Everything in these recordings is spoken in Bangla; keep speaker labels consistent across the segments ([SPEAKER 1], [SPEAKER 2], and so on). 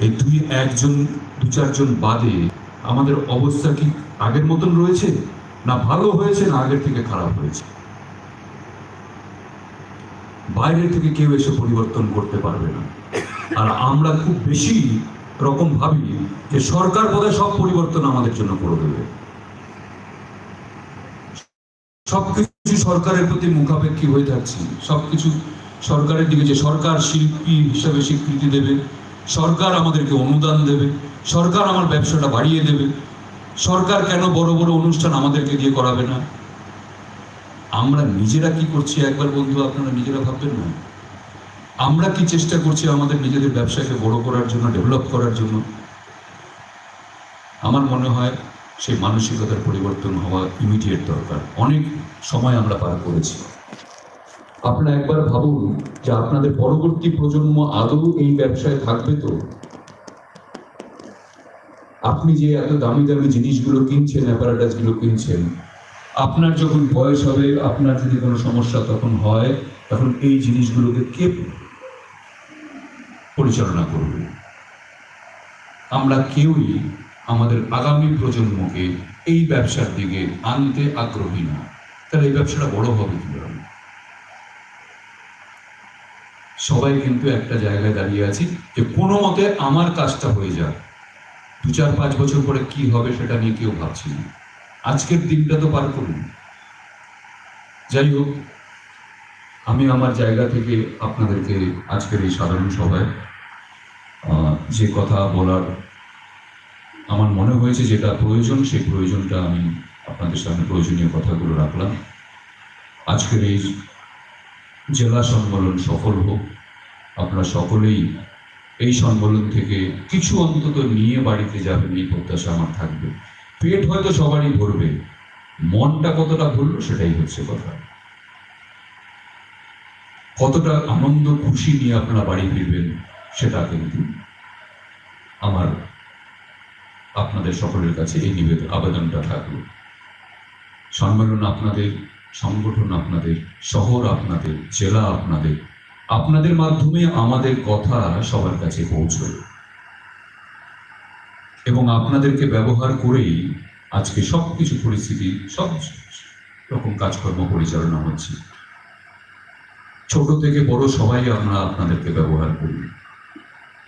[SPEAKER 1] এই দুই, একজন, দু, চারজন বাদে আমাদের অবস্থা কি আগের মতন রয়েছে? না ভালো হয়েছে, না আগের থেকে খারাপ হয়েছে? বাইরে থেকে কেউ এসে পরিবর্তন করতে পারবে না। আর আমরা খুব বেশি রকম ভাবি যে সরকার বোধহয় সব পরিবর্তন আমাদের জন্য করে দেবে। সবকিছু সরকারের প্রতি মুখাপেক্ষী হয়ে থাকছি। সবকিছু সরকারের দিকে যে সরকার শিল্পী হিসাবে স্বীকৃতি দেবে সরকার আমাদেরকে অনুদান দেবে, সরকার আমার ব্যবসাটা বাড়িয়ে দেবে। সরকার কেন বড় বড় অনুষ্ঠান আমাদেরকে দিয়ে করাবে না? আমরা নিজেরা কি করছি একবার বন্ধু, আপনারা নিজেরা ভাববেন না। আমরা কি চেষ্টা করছি আমাদের নিজেদের ব্যবসাকে বড় করার জন্য, ডেভেলপ করার জন্য? আমার মনে হয় সেই মানসিকতার পরিবর্তন হওয়া ইমিডিয়েট দরকার। অনেক সময় আমরা পার করেছি। আপনারা একবার ভাবুন যে আপনাদের পরবর্তী প্রজন্ম আদৌ এই ব্যবসায় থাকবে তো? আপনি যে এত দামি দামি জিনিসগুলো কিনছেন অ্যাপারাটাসগুলো কিনছেন, আপনার যখন বয়স হবে, আপনার যদি কোনো সমস্যা তখন হয়, তখন এই জিনিসগুলোকে কে পরিচালনা করবে? আমরা কেউই আমাদের আগামী প্রজন্মকে এই ব্যবসার দিকে আনতে আগ্রহী না। তাহলে এই ব্যবসাটা বড় হবে কীভাবে? সবাই কিন্তু একটা জায়গায় দাঁড়িয়ে আছি যে কোনো মতে আমার কাজটা হয়ে যাক। দু চার পাঁচ বছর পরে কি হবে সেটা নিয়ে কেউ ভাবছি না। আজকের দিনটা তো পার করুন। যাই হোক, আমি আমার জায়গা থেকে আপনাদেরকে আজকের এই সাধারণ সভায় যে কথা বলার আমার মনে হয়েছে যেটা প্রয়োজন সেই প্রয়োজনটা আমি আপনাদের সামনে প্রয়োজনীয় কথাগুলো রাখলাম। আজকের এই জেলা সম্মেলন সফল হোক, আপনারা সকলেই এই সম্মেলন থেকে কিছু অন্তত নিয়ে বাড়িতে যাবেন, এই প্রত্যাশা আমার থাকবে। পেট হয়তো সবারই ভরবে, মনটা কতটা ভরলো সেটাই হচ্ছে কথা। কতটা আনন্দ, খুশি নিয়ে আপনারা বাড়ি ফিরবেন সেটা কিন্তু আমার আপনাদের সকলের কাছে এই নিবেদন, আবেদনটা থাকল। সম্মেলন আপনাদের সংগঠন আপনাদের, শহর আপনাদের, জেলা আপনাদের আপনাদের মাধ্যমে আমাদের কথা সবার কাছে পৌঁছবে এবং আপনাদেরকে ব্যবহার করেই আজকে সব কিছু পরিস্থিতি, সব রকম কাজকর্ম পরিচালনা হচ্ছে। ছোট থেকে বড় সবাই আমরা আপনাদেরকে ব্যবহার করি।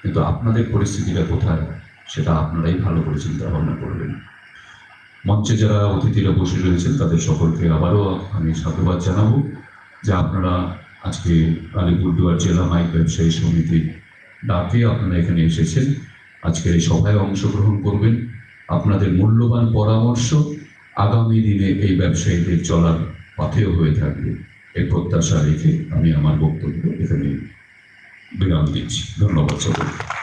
[SPEAKER 1] কিন্তু আপনাদের পরিস্থিতিটা কোথায়, সেটা আপনারাই ভালো করে চিন্তা ভাবনা করবেন। মঞ্চে যারা অতিথিরা বসে রয়েছেন, তাদের সকলকে আবারও আমি সাধুবাদ জানাব যে আপনারা আজকে আলিপুরদুয়ার জেলা মাইক ব্যবসায়ী সমিতির ডাকে আপনারা এখানে এসেছেন। আজকের এই সভায় অংশগ্রহণ করবেন আপনাদের মূল্যবান পরামর্শ আগামী দিনে এই ব্যবসায়ীদের চলার পথেও হয়ে থাকবে। এই প্রত্যাশা রেখে আমি আমার বক্তব্য এখানে বিরাম দিচ্ছি। ধন্যবাদ সকলকে।